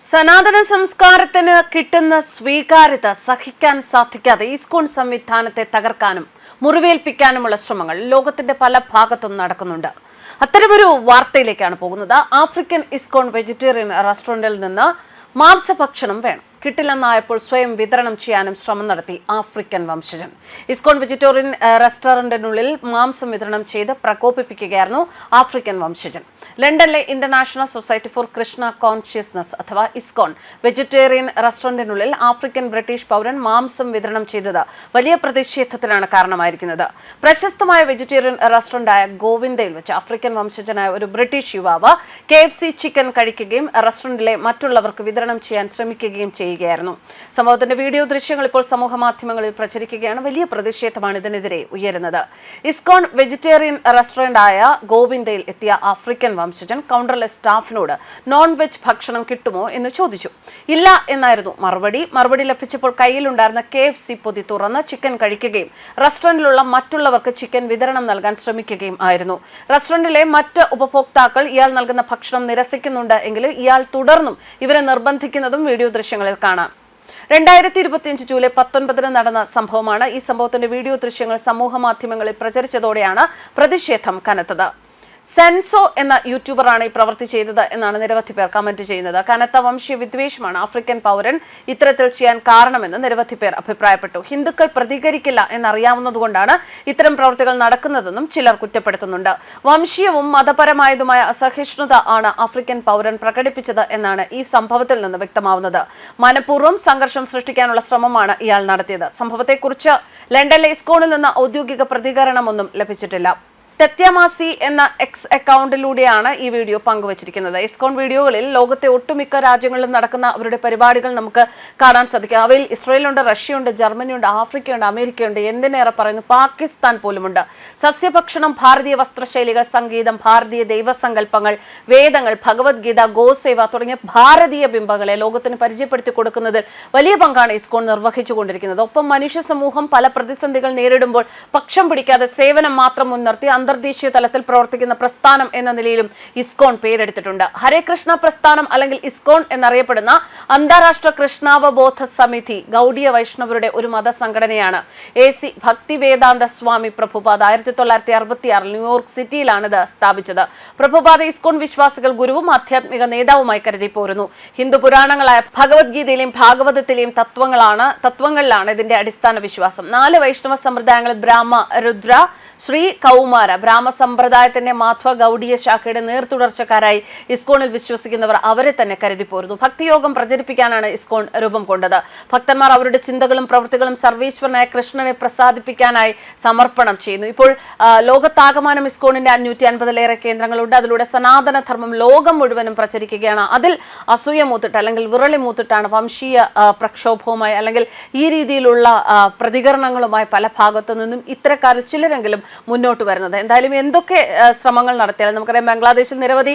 സനാതന സംസ്കാരത്തിന് കിട്ടുന്ന സ്വീകാര്യത സഹിക്കാൻ സാധിക്കാതെ ഇസ്കോൺ സംവിധാനത്തെ തകർക്കാനും മുറിവേൽപ്പിക്കാനുമുള്ള ശ്രമങ്ങൾ ലോകത്തിന്റെ പല ഭാഗത്തും നടക്കുന്നുണ്ട്. അത്തരമൊരു വാർത്തയിലേക്കാണ് പോകുന്നത്. ആഫ്രിക്കൻ ഇസ്കോൺ വെജിറ്റേറിയൻ റെസ്റ്റോറന്റിൽ നിന്ന് മാംസഭക്ഷണം വേണം. കിട്ടില്ലെന്നായപ്പോൾ സ്വയം വിതരണം ചെയ്യാനും ശ്രമം നടത്തി ആഫ്രിക്കൻ വംശജൻ. ഇസ്കോൺ വെജിറ്റോറിയൻ റെസ്റ്റോറന്റിനുള്ളിൽ മാംസം വിതരണം ചെയ്ത് പ്രകോപിപ്പിക്കുകയായിരുന്നു ആഫ്രിക്കൻ വംശജൻ. ലണ്ടനിലെ international society for Krishna consciousness അഥവാ ഇസ്കോൺ വെജിറ്റേറിയൻ റെസ്റ്റോറന്റിനുള്ളിൽ ആഫ്രിക്കൻ ബ്രിട്ടീഷ് പൗരൻ മാംസം വിതരണം ചെയ്തത് വലിയ പ്രതിഷേധത്തിനാണ് കാരണമായിരിക്കുന്നത്. പ്രശസ്തമായ വെജിറ്റേറിയൻ റെസ്റ്റോറന്റായ ഗോവിന്ദയിൽ വെച്ച് ആഫ്രിക്കൻ വംശജനായ ഒരു ബ്രിട്ടീഷ് യുവാവ് കെ ചിക്കൻ കഴിക്കുകയും റെസ്റ്റോറന്റിലെ മറ്റുള്ളവർക്ക് വിതരണം ചെയ്യാൻ ശ്രമിക്കുകയും ചെയ്യുകയായിരുന്നു. സംഭവത്തിന്റെ വീഡിയോ ദൃശ്യങ്ങൾ ഇപ്പോൾ സമൂഹ മാധ്യമങ്ങളിൽ പ്രചരിക്കുകയാണ്. വലിയ പ്രതിഷേധമാണ് ഇതിനെതിരെ ഉയരുന്നത്. ഇസ്കോൺ വെജിറ്റേറിയൻ റെസ്റ്റോറന്റ് ആയ ഗോവിന്ദയിൽ എത്തിയ ആഫ്രിക്കൻ വംശജൻ കൗണ്ടറിലെ സ്റ്റാഫിനോട് നോൺ വെജ് ഭക്ഷണം കിട്ടുമോ എന്ന് ചോദിച്ചു. ഇല്ല എന്നായിരുന്നു മറുപടി. മറുപടി ലഭിച്ചപ്പോൾ കയ്യിലുണ്ടായിരുന്ന കെ എഫ് സി പൊതി തുറന്ന് ചിക്കൻ കഴിക്കുകയും റെസ്റ്റോറന്റിലുള്ള മറ്റുള്ളവർക്ക് ചിക്കൻ വിതരണം നൽകാൻ ശ്രമിക്കുകയും ആയിരുന്നു. റെസ്റ്റോറന്റിലെ മറ്റ് ഉപഭോക്താക്കൾ ഇയാൾ നൽകുന്ന ഭക്ഷണം നിരസിക്കുന്നുണ്ട് എങ്കിലും ഇയാൾ തുടർന്നും ഇവരെ നിർബന്ധിക്കുന്നതും വീഡിയോ ദൃശ്യങ്ങളിൽ കാണാം. രണ്ടായിരത്തി ഇരുപത്തിയഞ്ച് ജൂലൈ പത്തൊൻപതിന് നടന്ന സംഭവമാണ്. ഈ സംഭവത്തിന്റെ വീഡിയോ ദൃശ്യങ്ങൾ സമൂഹ മാധ്യമങ്ങളിൽ പ്രചരിച്ചതോടെയാണ് പ്രതിഷേധം കനത്തത്. സെൻസോ എന്ന യൂട്യൂബറാണ് ഈ പ്രവൃത്തി ചെയ്തത് എന്നാണ് നിരവധി പേർ കമന്റ് ചെയ്യുന്നത്. കനത്ത വംശീയ വിദ്വേഷമാണ് ആഫ്രിക്കൻ പൗരൻ ഇത്തരത്തിൽ ചെയ്യാൻ കാരണമെന്ന് നിരവധി പേർ അഭിപ്രായപ്പെട്ടു. ഹിന്ദുക്കൾ പ്രതികരിക്കില്ല എന്നറിയാവുന്നതുകൊണ്ടാണ് ഇത്തരം പ്രവൃത്തികൾ നടക്കുന്നതെന്നും ചിലർ കുറ്റപ്പെടുത്തുന്നുണ്ട്. വംശീയവും മതപരമായതുമായ അസഹിഷ്ണുത ആണ് ആഫ്രിക്കൻ പൗരൻ പ്രകടിപ്പിച്ചത് എന്നാണ് ഈ സംഭവത്തിൽ നിന്ന് വ്യക്തമാവുന്നത്. മനഃപൂർവം സംഘർഷം സൃഷ്ടിക്കാനുള്ള ശ്രമമാണ് ഇയാൾ നടത്തിയത്. സംഭവത്തെക്കുറിച്ച് ലണ്ടനിലെ ഇസ്കോണിൽ നിന്ന് ഔദ്യോഗിക പ്രതികരണമൊന്നും ലഭിച്ചിട്ടില്ല. തെത്യമാസി എന്ന എക്സ് അക്കൗണ്ടിലൂടെയാണ് ഈ വീഡിയോ പങ്കുവച്ചിരിക്കുന്നത്. ഇസ്കോൺ വീഡിയോകളിൽ ലോകത്തെ ഒട്ടുമിക്ക രാജ്യങ്ങളിലും നടക്കുന്ന അവരുടെ പരിപാടികൾ നമുക്ക് കാണാൻ സാധിക്കും. അവയിൽ ഇസ്രയേലുണ്ട് റഷ്യയുണ്ട് ജർമ്മനിയുണ്ട് ആഫ്രിക്കയുണ്ട് അമേരിക്കയുണ്ട് എന്തിനേറെ പറയുന്നു? പാകിസ്ഥാൻ പോലുമുണ്ട്. സസ്യഭക്ഷണം ഭാരതീയ വസ്ത്രശൈലികൾ സംഗീതം ഭാരതീയ ദൈവസങ്കല്പങ്ങൾ വേദങ്ങൾ ഭഗവത്ഗീത ഗോസേവ തുടങ്ങിയ ഭാരതീയ ബിംബങ്ങളെ ലോകത്തിന് പരിചയപ്പെടുത്തി കൊടുക്കുന്നതിൽ വലിയ പങ്കാണ് ഇസ്കോൺ നിർവഹിച്ചുകൊണ്ടിരിക്കുന്നത്. ഒപ്പം മനുഷ്യ സമൂഹം പല പ്രതിസന്ധികൾ നേരിടുമ്പോൾ പക്ഷം പിടിക്കാതെ സേവനം മാത്രം മുൻനിർത്തി അന്തർദേശീയ തലത്തിൽ പ്രവർത്തിക്കുന്ന പ്രസ്ഥാനം എന്ന നിലയിലും ഇസ്കോൺ പേരെടുത്തിട്ടുണ്ട്. ഹരേ കൃഷ്ണ പ്രസ്ഥാനം അല്ലെങ്കിൽ ഇസ്കോൺ എന്നറിയപ്പെടുന്ന അന്താരാഷ്ട്ര കൃഷ്ണാവബോധ സമിതി ഗൗഡിയ വൈഷ്ണവരുടെ ഒരു മതസംഘടനയാണ്. എ സി ഭക്തി വേദാന്ത സ്വാമി പ്രഭുപാദ് ആയിരത്തി തൊള്ളായിരത്തി അറുപത്തി ആറിൽ ന്യൂയോർക്ക് സിറ്റിയിലാണ് ഇത് സ്ഥാപിച്ചത്. പ്രഭുപാദ ഇസ്കോൺ വിശ്വാസികൾ ഗുരുവും ആധ്യാത്മിക നേതാവുമായി കരുതി പോരുന്നു. ഹിന്ദു പുരാണങ്ങളായ ഭഗവത്ഗീതയിലെയും ഭാഗവതത്തിലെയും തത്വങ്ങളാണ് തത്വങ്ങളിലാണ് ഇതിന്റെ അടിസ്ഥാന വിശ്വാസം. നാല് വൈഷ്ണവ സമ്പ്രദായങ്ങളിൽ ബ്രാഹ്മ രുദ്ര ശ്രീ കൗമാര. ബ്രാഹ്മ സമ്പ്രദായത്തിന്റെ മാധ്വ ഗൗഡീയ ശാഖയുടെ നേർത്തുടർച്ചക്കാരായി ഇസ്കോണിൽ വിശ്വസിക്കുന്നവർ അവരെ തന്നെ കരുതി പോരുന്നു. ഭക്തിയോഗം പ്രചരിപ്പിക്കാനാണ് ഇസ്കോൺ രൂപം കൊണ്ടത്. ഭക്തന്മാർ അവരുടെ ചിന്തകളും പ്രവൃത്തികളും സർവീശ്വരനായ കൃഷ്ണനെ പ്രസാദിപ്പിക്കാനായി സമർപ്പണം ചെയ്യുന്നു. ഇപ്പോൾ ലോകത്താകമാനം ഇസ്കോണിന്റെ അഞ്ഞൂറ്റി അൻപതിലേറെ കേന്ദ്രങ്ങളുണ്ട്. അതിലൂടെ സനാതന ധർമ്മം ലോകം മുഴുവനും പ്രചരിക്കുകയാണ്. അതിൽ അസൂയ മൂത്തിട്ട് അല്ലെങ്കിൽ വിറളി മൂത്തിട്ടാണ് വംശീയ പ്രക്ഷോഭവുമായി അല്ലെങ്കിൽ ഈ രീതിയിലുള്ള പ്രതികരണങ്ങളുമായി പല ഭാഗത്തു നിന്നും ഇത്തരക്കാരിൽ ചിലരെങ്കിലും മുന്നോട്ട് വരുന്നത്. എന്തായാലും എന്തൊക്കെ ശ്രമങ്ങൾ നടത്തിയാലും നമുക്കറിയാം ബംഗ്ലാദേശിൽ നിരവധി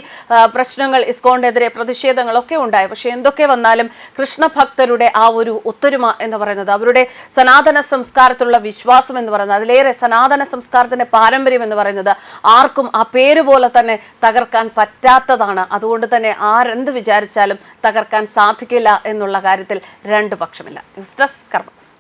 പ്രശ്നങ്ങൾ ഇസ്കോണിനെതിരെ പ്രതിഷേധങ്ങളൊക്കെ ഉണ്ടായി. പക്ഷേ എന്തൊക്കെ വന്നാലും കൃഷ്ണഭക്തരുടെ ആ ഒരു ഒത്തൊരുമ എന്ന് പറയുന്നത് അവരുടെ സനാതന സംസ്കാരത്തിലുള്ള വിശ്വാസം എന്ന് പറയുന്നത് അതിലേറെ സനാതന സംസ്കാരത്തിന്റെ പാരമ്പര്യം എന്ന് പറയുന്നത് ആർക്കും ആ പേര് പോലെ തന്നെ തകർക്കാൻ പറ്റാത്തതാണ്. അതുകൊണ്ട് തന്നെ ആരെന്ത് വിചാരിച്ചാലും തകർക്കാൻ സാധിക്കില്ല എന്നുള്ള കാര്യത്തിൽ രണ്ടു പക്ഷമില്ല. News desk കർമ്മസ്